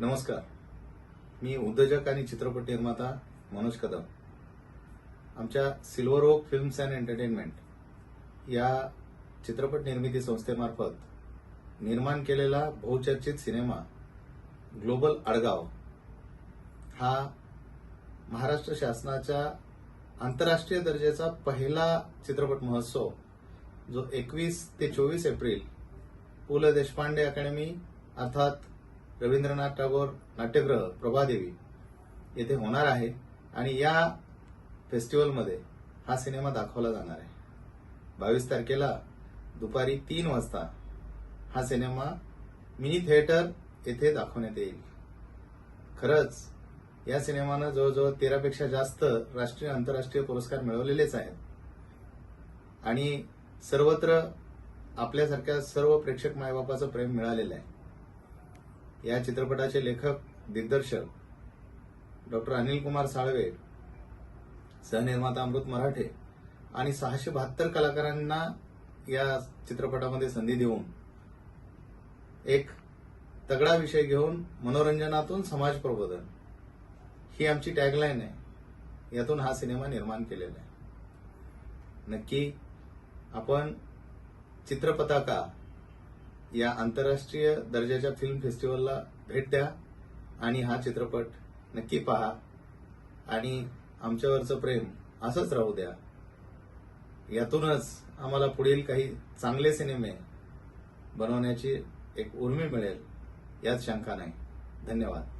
नमस्कार. मी उद्योजक आणि चित्रपट निर्माता मनोज कदम. आमच्या silver oak films and entertainment या चित्रपट निर्मिती संस्थेमार्फत निर्माण केलेला बहुचर्चित सिनेमा ग्लोबल अडगाव हा महाराष्ट्र शासनाच्या आंतरराष्ट्रीय दर्जाचा पहिला चित्रपट महोत्सव जो एकवीस ते चोवीस एप्रिल पु ल देशपांडे अकॅडमी अर्थात रवींद्रनाथ टागोर नाट्यगृह प्रभादेवी येथे होणार आहे. आणि या फेस्टिवलमध्ये हा सिनेमा दाखवला जाणार आहे. बावीस तारखेला दुपारी तीन वाजता हा सिनेमा मिनी थिएटर येथे दाखवण्यात येईल. खरंच या सिनेमानं जवळजवळ तेरापेक्षा जास्त राष्ट्रीय आंतरराष्ट्रीय पुरस्कार मिळवलेलेच आहेत. आणि सर्वत्र आपल्यासारख्या सर्व प्रेक्षक मायबापाचं प्रेम मिळालेलं आहे. या चित्रपटाचे लेखक दिग्दर्शक डॉक्टर अनिल कुमार साळवे सहनिर्माता अमृत मराठे आणि सहाशे बहात्तर कलाकारांना या चित्रपटामध्ये संधी देऊन एक तगडा विषय घेऊन मनोरंजनातून समाज प्रबोधन ही आमची टॅगलाईन आहे. यातून हा सिनेमा निर्माण केलेला आहे. नक्की आपण चित्रपताका या आंतरराष्ट्रीय दर्जाच्या फिल्म फेस्टिवलला भेट द्या आणि हा चित्रपट नक्की पहा. आणि आमच्यावरचं प्रेम असंच राहू द्या. यातूनच आम्हाला पुढील काही चांगले सिनेमे बनवण्याची एक उर्मी मिळेल यात शंका नाही. धन्यवाद.